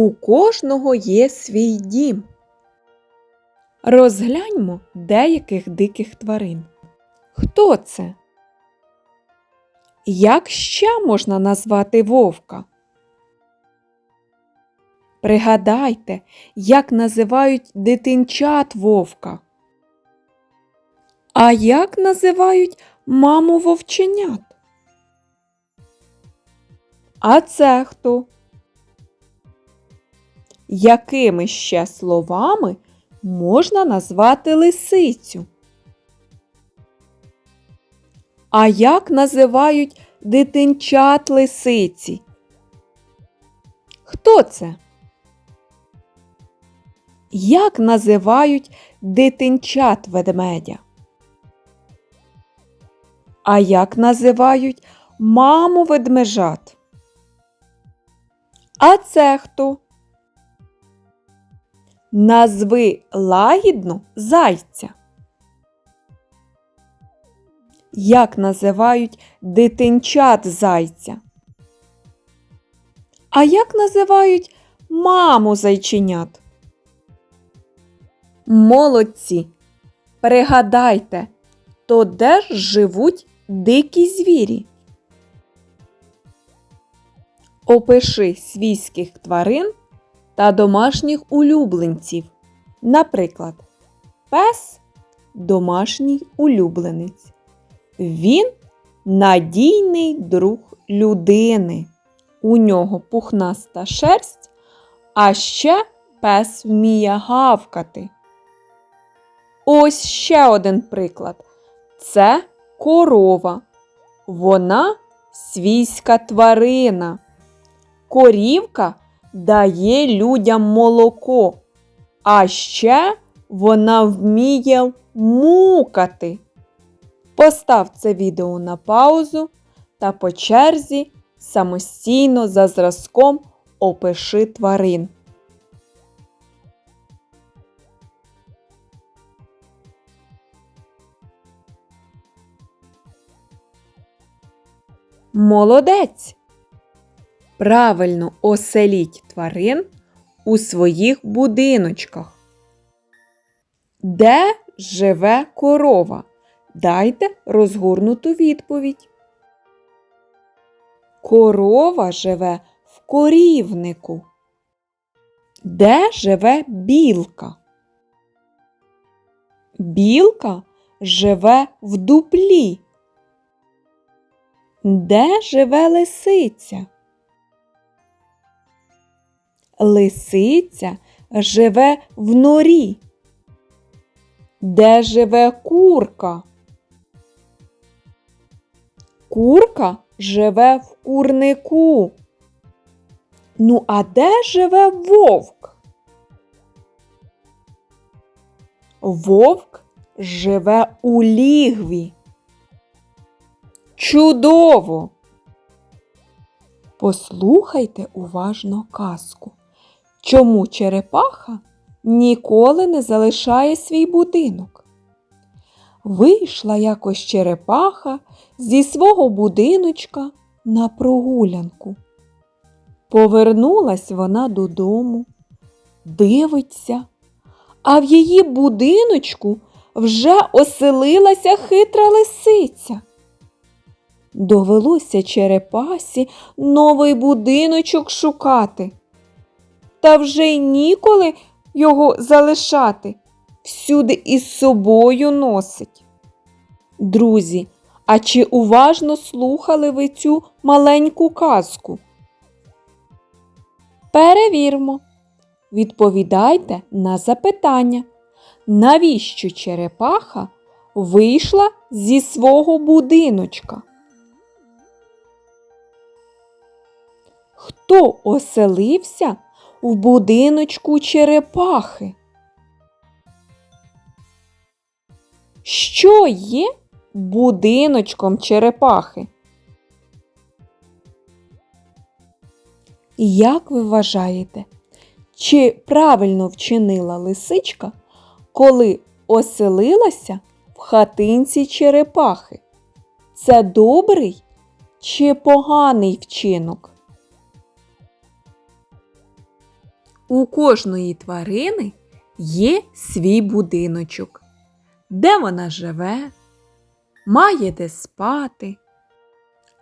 У кожного є свій дім. Розгляньмо деяких диких тварин. Хто це? Як ще можна назвати вовка? Пригадайте, як називають дитинчат вовка. А як називають маму вовченят? А це хто? Якими ще словами можна назвати лисицю? А як називають дитинчат лисиці? Хто це? Як називають дитинчат ведмедя? А як називають маму ведмежат? А це хто? Назви лагідно зайця. Як називають дитинчат зайця? А як називають маму зайченят? Молодці. Пригадайте, то де ж живуть дикі звірі? Опиши свійських тварин та домашніх улюбленців. Наприклад, пес домашній улюбленець. Він надійний друг людини. У нього пухнаста шерсть, а ще пес вміє гавкати. Ось ще один приклад. Це корова. Вона свійська тварина. Корівка дає людям молоко, а ще вона вміє мукати. Постав це відео на паузу та по черзі самостійно за зразком опиши тварин. Молодець! Правильно оселіть тварин у своїх будиночках. Де живе корова? Дайте розгорнуту відповідь. Корова живе в корівнику. Де живе білка? Білка живе в дуплі. Де живе лисиця? Лисиця живе в норі. Де живе курка? Курка живе в курнику. Ну, а де живе вовк? Вовк живе у лігві. Чудово! Послухайте уважно казку. Чому черепаха ніколи не залишає свій будинок? Вийшла якось черепаха зі свого будиночка на прогулянку. Повернулась вона додому, дивиться, а в її будиночку вже оселилася хитра лисиця. Довелося черепасі новий будиночок шукати. Та вже й ніколи його залишати, всюди із собою носить. Друзі, а чи уважно слухали ви цю маленьку казку? Перевірмо. Відповідайте на запитання, навіщо черепаха вийшла зі свого будиночка? Хто оселився в будиночку черепахи? Що є будиночком черепахи? Як ви вважаєте, чи правильно вчинила лисичка, коли оселилася в хатинці черепахи? Це добрий чи поганий вчинок? У кожної тварини є свій будиночок, де вона живе, має де спати.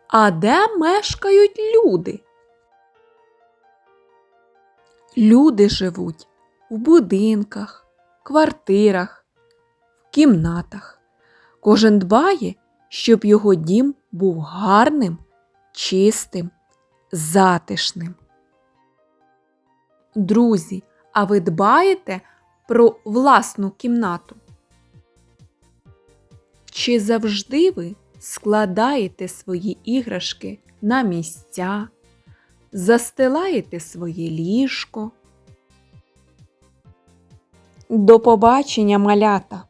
А де мешкають люди? Люди живуть у будинках, квартирах, в кімнатах. Кожен дбає, щоб його дім був гарним, чистим, затишним. Друзі, а ви дбаєте про власну кімнату? Чи завжди ви складаєте свої іграшки на місця, застилаєте своє ліжко? До побачення, малята!